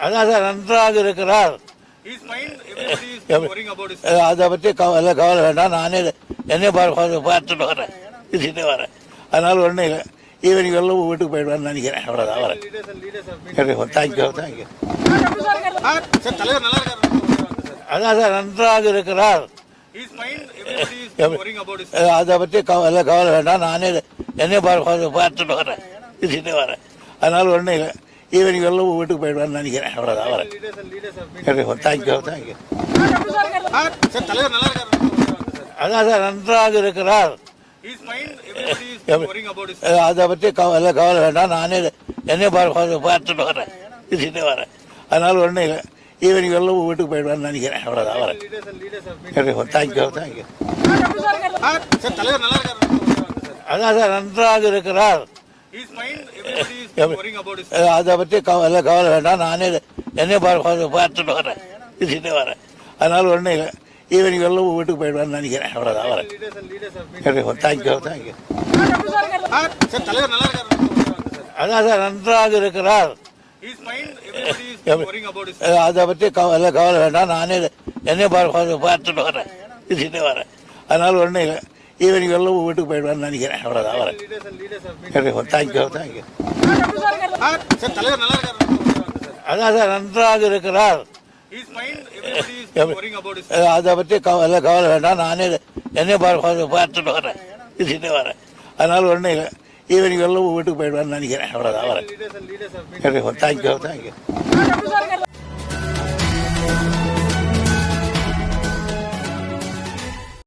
அதான் சார் நன்றாக இருக்கிறார். அதை பற்றி கவலை கவலை வேண்டாம். நானே பார்த்து- பார்த்துட்டு வரேன். பேசிட்டு வரேன். அதனால ஒன்றும் இல்லை. ஈவினிங் எல்லாம் வீட்டுக்கு போயிடுவான்னு நினைக்கிறேன். அவ்வளோதான் வரேன் தேங்க்யூ தேங்க்யூ அதான் சார் நன்றாக இருக்கிறார். அதை பற்றி கவலை கவலை வேண்டாம். நானே பார்த்து- பார்த்துட்டு வரேன். பேசிட்டு வரேன். அதனால ஒன்றும் இல்லை ஈவினிங் எல்லாம் வீட்டுக்கு போயிடுவான்னு நினைக்கிறேன். அவ்வளோதான் வரேன் தேங்க்யூ தேங்க்யூ அதான் சார் நன்றாக இருக்கிறார். அதை பற்றி கவலை கவலை வேண்டாம். நானே என்னை பார்த்து- பார்த்துட்டு வரேன். பேசிட்டு வரேன். அதனால ஒன்றும் இல்லை ஈவினிங் எல்லாம் வீட்டுக்கு போயிடுவான்னு நினைக்கிறேன். அவ்வளோதான் வரேன் தேங்க்யூ தேங்க்யூ அதான் சார் நன்றாக இருக்கிறார். அஹ் அதை பற்றி கவலை கவலை வேண்டாம். நானே பார்த்து- பார்த்துட்டு வரேன். பேசிட்டு வரேன். அதனால ஒன்றும் இல்லை ஈவினிங் எல்லாம் வீட்டுக்கு போயிடுவான்னு நினைக்கிறேன். அவ்வளோதான் வரேன். தேங்க்யூ தேங்க்யூ அதான் சார் நன்றாக இருக்கிறார். அஹ் அதை பற்றி கவலை கவலை வேண்டாம். நானே பார்த்து- பார்த்துட்டு வரேன். பேசிட்டு வரேன். அதனால ஒன்றும் இல்லை ஈவினிங் எல்லாம் வீட்டுக்கு போயிடுவான்னு நினைக்கிறேன். அவ்வளோதான் வரேன் தேங்க்யூ தேங்க்யூ அதான் சார் நன்றாக இருக்கிறார். அதை பற்றி கவலை கவலை வேண்டாம். நானே என்னை பார்த்து- பார்த்துட்டு வரேன். பேசிட்டு வரேன். அதனால ஒன்றும் இல்லை. ஈவினிங் எல்லாம் வீட்டுக்கு போயிடுவான்னு நினைக்கிறேன். அவ்வளோதான் வரேன் தேங்க்யூ தேங்க்யூ